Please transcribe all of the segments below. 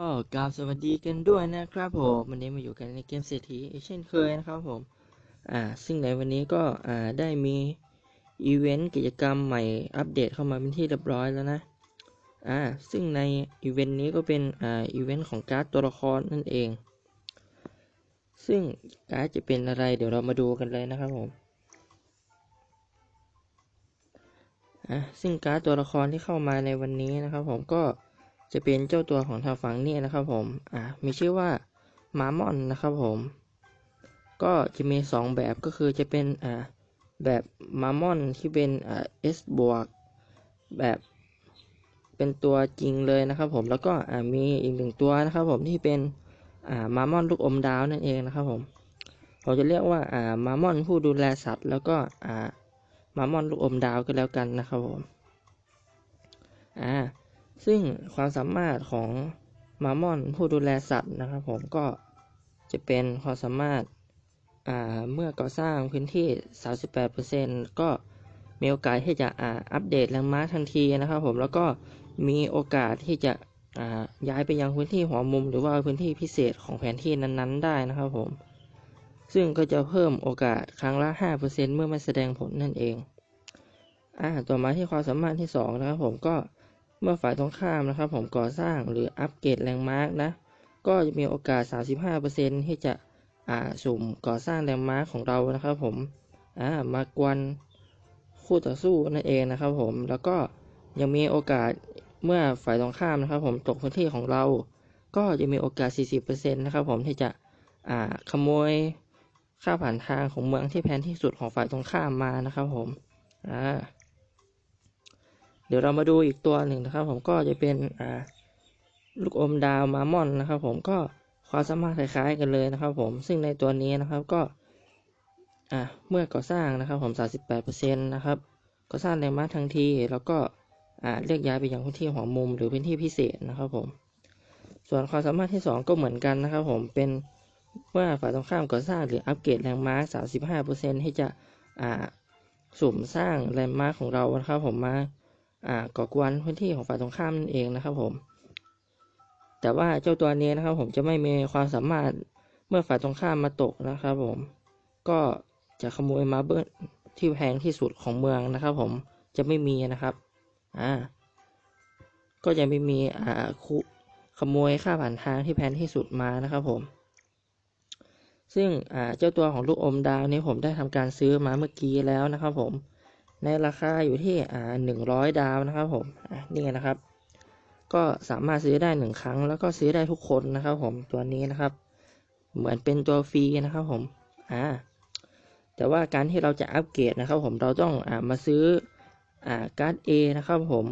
ก็กราบสวัสดีกันด้วยนะครับผมวันนี้มาอยู่กันในเกมเศรษฐีเช่นเคยนะครับผมอ่าซึ่งในวันนี้ก็อ่าได้มีอีเวนต์กิจกรรมใหม่อัปเดตเข้ามาเป็นที่เรียบร้อยแล้วนะอ่าซึ่งในอีเวนต์นี้ก็เป็นอ่าอีเวนต์ของการ์ดตัวละครนั่นเอง ซึ่งการ์ดจะเป็นอะไรเดี๋ยวเรามาดูกันเลยนะครับผมอะซึ่งการ์ดตัวละครที่เข้ามาในวันนี้นะครับผมก็ จะเป็นเจ้าตัวของทางฝั่งนี้นะครับผม อ่า มีชื่อว่ามามอนนะครับผม ก็จะมี 2 แบบก็คือจะเป็น อ่า แบบมามอนที่เป็น อ่า S บวก แบบเป็นตัวจริงเลยนะครับผม แล้วก็ อ่า มีอีกหนึ่งตัวนะครับผมที่เป็น อ่า มามอนลูกอมดาวนั่นเองนะครับผม เราจะเรียกว่า อ่า มามอนผู้ดูแลสัตว์ แล้วก็ อ่า มามอนลูกอมดาวก็แล้วกันนะครับผม อ่า ซึ่งความสามารถของมามอนผู้ดูแลสัตว์นะครับ ผมก็จะเป็นความสามารถเมื่อก่อสร้างพื้นที่ 38%ก็มีโอกาสที่จะอัปเดตแรงม้าทันทีนะครับ ผมแล้วก็มีโอกาสที่จะย้ายไปยังพื้นที่หัวมุม หรือว่าพื้นที่พิเศษของแผนที่นั้นๆ ได้นะครับผม ซึ่งก็จะเพิ่มโอกาสครั้งละ 5%เมื่อมันแสดงผลนั่นเองอ่าต่อมาที่ความสามารถที่ 2 นะครับผมก็ เมื่อฝ่ายตรงข้ามนะครับ ผมก่อสร้างหรืออัปเกรดแรงมาร์กนะ ก็จะมีโอกาส 35%ที่จะอ่าสุ่มก่อสร้างแรงมาร์กของเรานะครับผมอ่ามากวนคู่ต่อสู้นั่นเองนะครับผมแล้วก็ยังมีโอกาสเมื่อฝ่ายตรงข้ามนะครับ ผมตกพื้นที่ของเรา ก็จะมีโอกาส 40%นะครับผมที่จะอ่าขโมยค่าผ่านทางของเมืองที่แพนที่สุดของฝ่ายตรงข้ามมานะครับผมอ่า เดี๋ยวเรามาดูอีกตัวหนึ่งนะครับ ผมก็จะเป็นอ่าลูกอมดาวมามอนนะครับ ผมก็ความสามารถคล้ายๆกันเลยนะครับ ผมซึ่งในตัวนี้นะครับก็อ่าเมื่อก่อสร้างนะครับ ผม 38%นะครับก่อสร้างแรงม้าทันทีแล้วก็อ่าเรียกย้ายไปยังพื้นที่หัวมุมหรือพื้นที่พิเศษนะครับ ผม ส่วนความสามารถที่ 2 ก็เหมือนกันนะครับ ผมเป็นเมื่อฝ่ายตรงข้ามก่อสร้างหรืออัปเกรดแรงม้า 35%ที่จะอ่าสุ่มสร้างแรงม้าของเรานะครับ ผมมา ก่อกวนพื้นที่ของฝ่ายตรงข้ามนั่นเองนะครับ ผม แต่ว่าเจ้าตัวนี้นะครับ ผมจะไม่มีความสามารถเมื่อฝ่ายตรงข้ามมาตกนะครับ ผม ก็จะขโมยมาเบิลที่แพงที่สุดของเมืองนะครับ ผมจะไม่มีนะครับอ่าก็จะไม่มีอ่าคุขโมยค่าผ่านทางที่แพงที่สุดมานะครับ ผม ซึ่งอ่าเจ้าตัวของลูกอมดาวนี้ผมได้ทำการซื้อมาเมื่อกี้แล้วนะครับ ผม ในราคาอยู่ที่อ่าหนึ่งร้อยดาวนะครับผมนี่นะครับ ก็สามารถซื้อได้หนึ่งครั้ง แล้วก็ซื้อได้ทุกคนนะครับผมตัวนี้นะครับ เหมือนเป็นตัวฟรีนะครับผมอ่าแต่ว่าการที่เราจะอัปเกรดนะครับ ผมเราต้องอ่ามาซื้ออ่าการ์ด A นะครับผม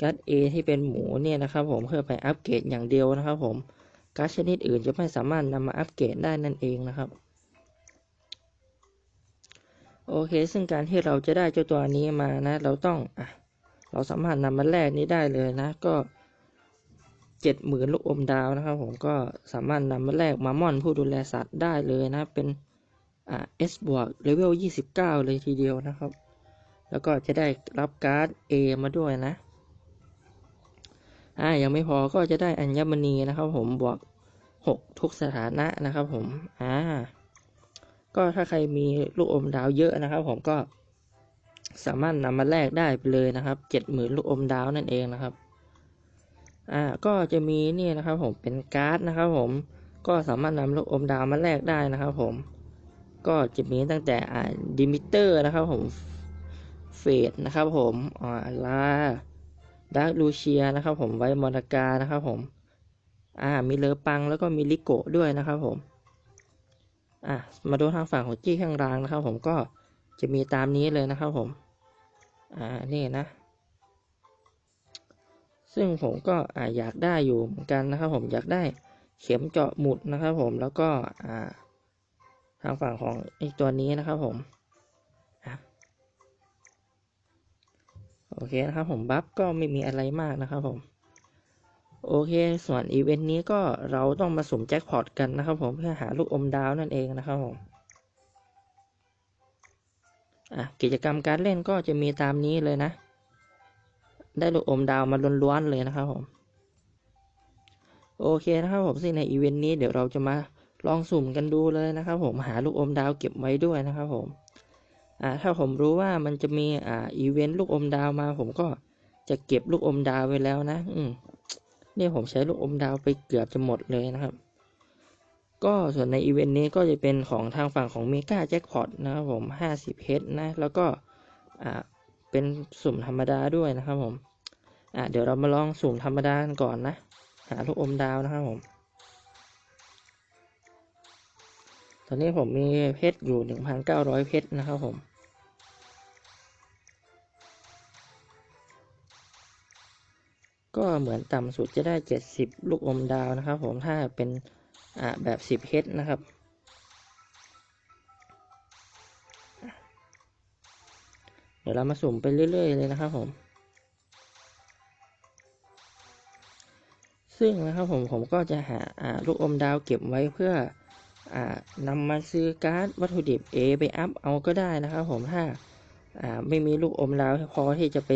การ์ด A ที่เป็นหมูเนี่ยนะครับ ผมเพื่อไปอัปเกรดอย่างเดียวนะครับ ผมการ์ดชนิดอื่นจะไม่สามารถนำมาอัปเกรดได้นั่นเองนะครับ โอเค ซึ่งการที่เราจะได้เจ้าตัวนี้มานะ เราต้องอะเราสามารถนำมาแลกนี้ได้เลยนะ ก็เจ็ดหมื่นลูกอมดาวนะครับผมก็สามารถนำมาแลกมามอนผู้ดูแลสัตว์ได้เลยนะ เป็นอ่า S บวกเลเวลยี่สิบเก้าเลยทีเดียวนะครับ แล้วก็จะได้รับการ์ด A มาด้วยนะอ่ายังไม่พอก็จะได้อัญมณีนะครับผมบวกหกทุกสถานะนะครับผมอ่า ก็ถ้าใครมีลูกอมดาวเยอะนะครับ ผมก็สามารถนำมาแลกได้ไปเลยนะครับเจ็ดหมื่นลูกอมดาวนั่นเองนะครับอ่าก็จะมีนี่นะครับผมเป็นการ์ดนะครับ ผมก็สามารถนำลูกอมดาวมาแลกได้นะครับ ผมก็จะมีตั้งแต่อ่าดิมิเตอร์นะครับ ผมเฟดนะครับผมอ่าลาดาร์ลูเชียนะครับ ผมไวมอนาการนะครับ ผมอ่ามีเลอปังแล้วก็มีลิโกด้วยนะครับ ผม อะมาดูทางฝั่งของจี้ข้างรางนะครับ ผมก็จะมีตามนี้เลยนะครับผม อ่า นี่นะ ซึ่งผมก็อ่าอยากได้อยู่เหมือนกันนะครับ ผมอยากได้เข็มเจาะหมุดนะครับ ผมแล้วก็อ่า ทางฝั่งของอีกตัวนี้นะครับผมโอเคนะครับผมบัฟก็ไม่มีอะไรมากนะครับผม โอเค ส่วนอีเวนต์นี้ก็เราต้องมาสุ่มแจ็คพอตกันนะครับผมเพื่อหาลูกอมดาวนั่นเองนะครับผมอะกิจกรรมการเล่นก็จะมีตามนี้เลยนะ ได้ลูกอมดาวมาล้วนๆเลยนะครับผมโอเคนะครับผมซึ่งในอีเวนต์นี้เดี๋ยวเราจะมาลองสุ่มกันดูเลยนะครับผมหาลูกอมดาวเก็บไว้ด้วยนะครับผมอ่าถ้าผมรู้ว่ามันจะมีอ่าอีเวนต์ลูกอมดาวมาผมก็จะเก็บลูกอมดาวไว้แล้วนะ อืม เนี่ยผมใช้ลูกอมดาวไปเกือบจะหมดเลยนะครับ ก็ส่วนในอีเวนต์นี้ก็จะเป็นของทางฝั่งของเมกาแจ็คพอตนะครับผม 50เฮดนะ แล้วก็อ่าเป็นสุ่มธรรมดาด้วยนะครับผมอ่าเดี๋ยวเรามาลองสุ่มธรรมดากันก่อนนะ หาลูกอมดาวนะครับผม ตอนนี้ผมมีเพชรอยู่ 1,900 เพชรนะครับผม ก็เหมือนต่ำสุดจะได้ 70 ลูกอมดาวนะครับผมถ้าเป็นอ่าแบบ 10เพชรนะครับ เดี๋ยวเรามาสุ่มไปเรื่อย ๆ เลยนะครับผม ซึ่งนะครับผมผมก็จะหาอ่าลูกอมดาวเก็บไว้เพื่ออ่านำมาซื้อการ์ดวัตถุดิบ A ไปอัพเอาก็ได้นะครับผมถ้าอ่าไม่มีลูกอมดาวพอที่จะไป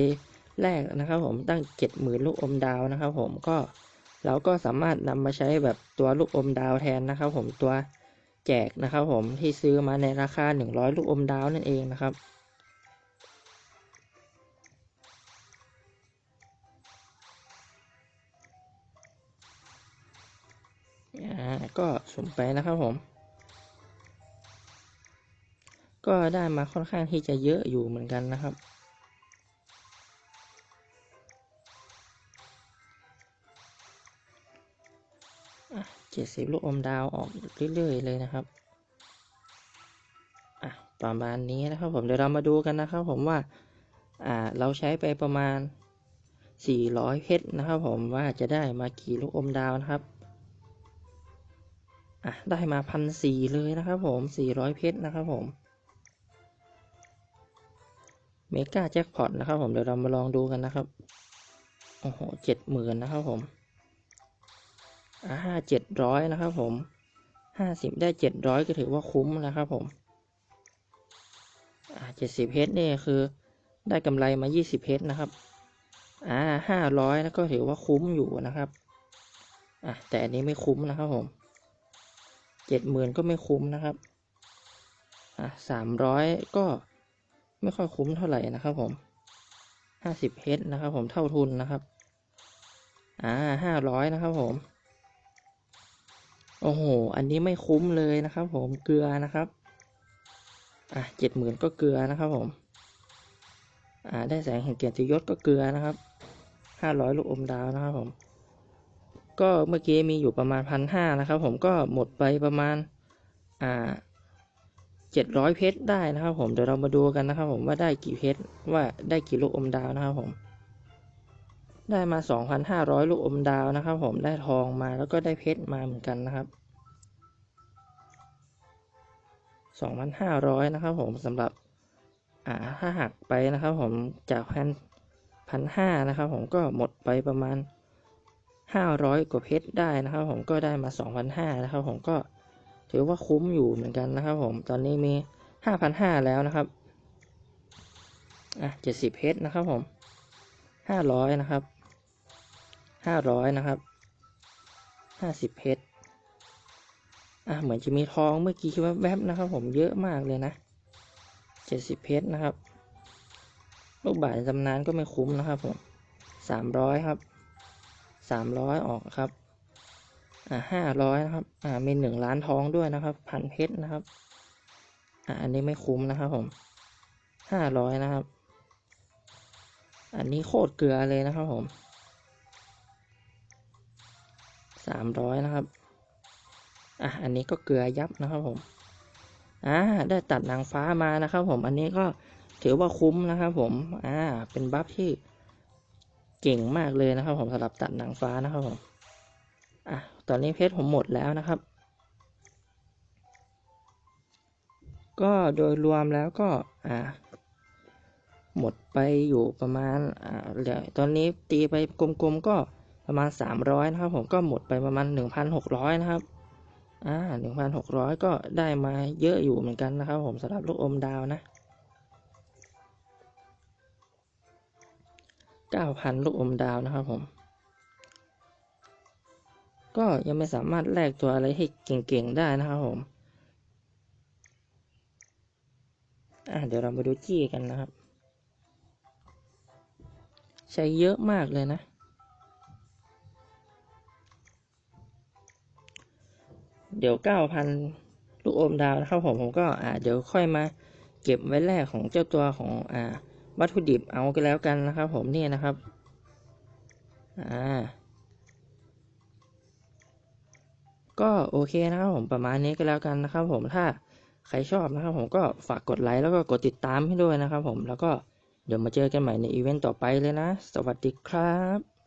แลกนะครับผมตั้งเจ็ดหมื่นลูกอมดาวนะครับผมก็เราก็สามารถนำมาใช้แบบตัวลูกอมดาวแทนนะครับผมตัวแจกนะครับผมที่ซื้อมาในราคา 100 ลูกอมดาวนั่นเองนะครับอ่าก็สุ่มไปนะครับผม ก็ได้มาค่อนข้างที่จะเยอะอยู่เหมือนกันนะครับ เจ็ดสิบลูกอมดาวออกเรื่อยๆเลยนะครับประมาณนี้นะครับผมเดี๋ยวเรามาดูกันนะครับผมว่าอ่าเราใช้ไปประมาณ 400 เพชรนะครับผมว่าจะได้มากี่ลูกอมดาวนะครับอะได้มาพันสี่เลยนะครับผมสี่ร้อยเพชรนะครับผมเมกาแจ็คพอตนะครับผมเดี๋ยวเรามาลองดูกันนะครับโอ้โหเจ็ดหมื่นนะครับผม อ่าเจ็ดร้อยนะครับผมห้าสิบได้เจ็ดร้อยก็ถือว่าคุ้มนะครับผมอ่าเจ็ดสิบเพชรนี่ยคือ ได้กำไรมายี่สิบเพชรนะครับอ่าห้าร้อยแล้วก็ถือว่าคุ้มอยู่นะครับอะแต่อันนี้ไม่คุ้มนะครับผมเจ็ดหมื่นก็ไม่คุ้มนะครับอะสามร้อยก็ไม่ค่อยคุ้มเท่าไหร่นะครับผมห้าสิบเฮดนะครับผมเท่าทุนนะครับอ่าห้าร้อยนะครับผม โอ้โห อันนี้ไม่คุ้มเลยนะครับ ผม เกลือนะครับ อะเจ็ดหมื่นก็เกลือนะครับ ผม อ่า ได้แสงแห่งเกียรติยศก็เกลือนะครับ ห้าร้อยลูกอมดาวนะครับ ผม ก็เมื่อกี้มีอยู่ประมาณพันห้านะครับ ผม ก็หมดไปประมาณ อ่าเจ็ดร้อยเพชรได้นะครับ ผม เดี๋ยวเรามาดูกันนะครับ ผมว่าได้กี่เพชร ว่าได้กี่ลูกอมดาวนะครับ ผม ได้มาสองพันห้าร้อยลูกอมดาวนะครับ ผมได้ทองมาแล้วก็ได้เพชรมาเหมือนกันนะครับสองพันห้าร้อยนะครับ ผมสำหรับอ่าถ้าหักไปนะครับ ผมจากพันพันห้านะครับ ผมก็หมดไปประมาณห้าร้อยกว่าเพชรได้นะครับ ผมก็ได้มาสองพันห้านะครับ ผมก็ถือว่าคุ้มอยู่เหมือนกันนะครับ ผมตอนนี้มีห้าพันห้าแล้วนะครับอะเจ็ดสิบเพชรนะครับผมห้าร้อยนะครับ ห้าร้อยนะครับห้าสิบเพชรอะเหมือนจะมีทองเมื่อกี้คิดว่าแวบๆนะครับ ผมเยอะมากเลยนะเจ็ดสิบเพชรนะครับ ลูกบาศก์ตำนานก็ไม่คุ้มนะครับผมสามร้อยครับสามร้อยออกครับอ่าห้าร้อยนะครับอ่ามีหนึ่งล้านทองด้วยนะครับพันเพชรนะครับอ่าอันนี้ไม่คุ้มนะครับผมห้าร้อยนะครับ อันนี้โคตรเกลือเลยนะครับผม สามร้อยนะครับ อะ อันนี้ก็เกลือยับนะครับผม อ่า ได้ตัดนางฟ้ามานะครับผม อันนี้ก็ถือว่าคุ้มนะครับผม อ่า เป็นบัฟที่เก่งมากเลยนะครับผมสำหรับตัดนางฟ้านะครับผม อะ ตอนนี้เพชรผมหมดแล้วนะครับ ก็โดยรวมแล้วก็ อ่า หมดไปอยู่ประมาณ อ่าเหลือตอนนี้ตีไปกลมๆก็ ประมาณสามร้อยนะครับ ผมก็หมดไปประมาณหนึ่งพันหกร้อยนะครับ อ่าหนึ่งพันหกร้อยก็ได้มาเยอะอยู่เหมือนกันนะครับ ผมสำหรับลูกอมดาวนะเก้าพันลูกอมดาวนะครับผม ก็ยังไม่สามารถแลกตัวอะไรให้เก่งๆได้นะครับผมอะเดี๋ยวเรามาดูจี้กันนะครับ ใช้เยอะมากเลยนะ เดี๋ยวเก้าพันลูกอมดาวนะครับผมผมก็อ่าเดี๋ยวค่อยมาเก็บไว้แรกของเจ้าตัวของอ่าวัตถุดิบเอาก็แล้วกันนะครับ ผมนี่นะครับอ่าก็โอเคนะครับผมประมาณนี้ก็แล้วกันนะครับ ผมถ้าใครชอบนะครับ ผมก็ฝากกดไลค์แล้วก็กดติดตามให้ด้วยนะครับ ผมแล้วก็เดี๋ยวมาเจอกันใหม่ในอีเวนต์ต่อไปเลยนะ สวัสดีครับ